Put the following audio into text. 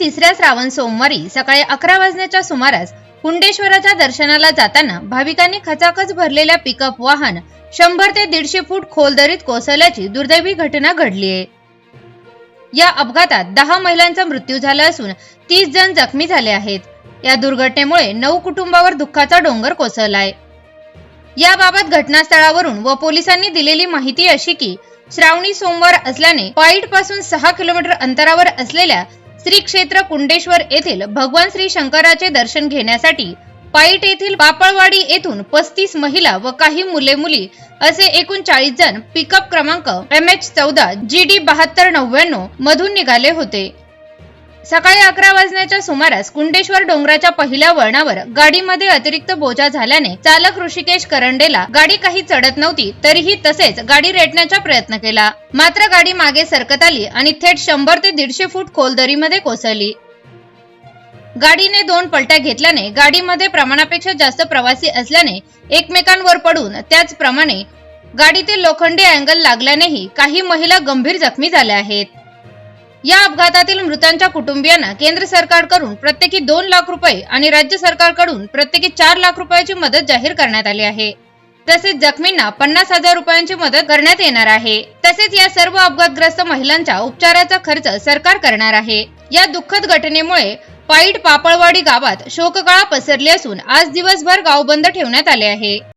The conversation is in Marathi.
तिसऱ्या श्रावण सोमवारी सकाळी अकरा वाजण्याच्या सुमारास कुंडेश्वराच्या दर्शनाला जाताना भाविकांनी खचाखच भरलेल्या पिकअप वाहन शंभर ते दीडशे फूट खोल दरीत कोसळल्याची दुर्दैवी घटना घडली आहे. या अपघातात दहा महिलांचा मृत्यू झाला असून तीस जण जखमी झाले आहेत. या दुर्घटनेमुळे नऊ कुटुंबावर दुःखाचा डोंगर कोसळलाय. याबाबत घटनास्थळावरून व पोलिसांनी दिलेली माहिती अशी की श्रावणी सोमवार असल्याने पाईटपासून सहा किलोमीटर अंतरावर असलेल्या श्री क्षेत्र कुंडेश्वर येथील भगवान श्री शंकराचे दर्शन घेण्यासाठी पाईट येथील पापळवाडी येथून पस्तीस महिला व काही मुले मुली असे एकूण चाळीस जण पिकअप क्रमांक एम एच चौदा जी डी बहात्तर नव्याण्णव मधून निघाले होते. सकाळी अकरा वाजण्याच्या सुमारास कुंडेश्वर डोंगराच्या पहिल्या वळणावर गाडीमध्ये अतिरिक्त बोजा झाल्याने चालक ऋषिकेश करंडेला गाडी काही चढत नव्हती तरीही तसेच गाडी रेटण्याचा प्रयत्न केला. मात्र गाडी मागे सरकत आली आणि थेट शंभर ते दीडशे फूट खोल दरीमध्ये कोसळली. गाडीने दोन पलट्या घेतल्याने गाडीमध्ये प्रमाणापेक्षा जास्त प्रवासी असल्याने एकमेकांवर पडून त्याचप्रमाणे गाडीतील लोखंडी अँगल लागल्यानेही काही महिला गंभीर जखमी झाल्या आहेत. या अपघातातील मृतांच्या कुटुंबियांना केंद्र सरकारकडून प्रत्येकी दोन लाख रुपये आणि राज्य सरकारकडून प्रत्येकी चार लाख रुपयाची मदत जाहीर करण्यात आली आहे. तसेच जखमींना पन्नास हजार रुपयांची मदत करण्यात येणार आहे. तसेच या सर्व अपघातग्रस्त महिलांच्या उपचाराचा खर्च सरकार करणार आहे. या दुःखद घटनेमुळे पाईट पापळवाडी गावात शोककळा पसरली असून आज दिवसभर गाव बंद ठेवण्यात आले आहे.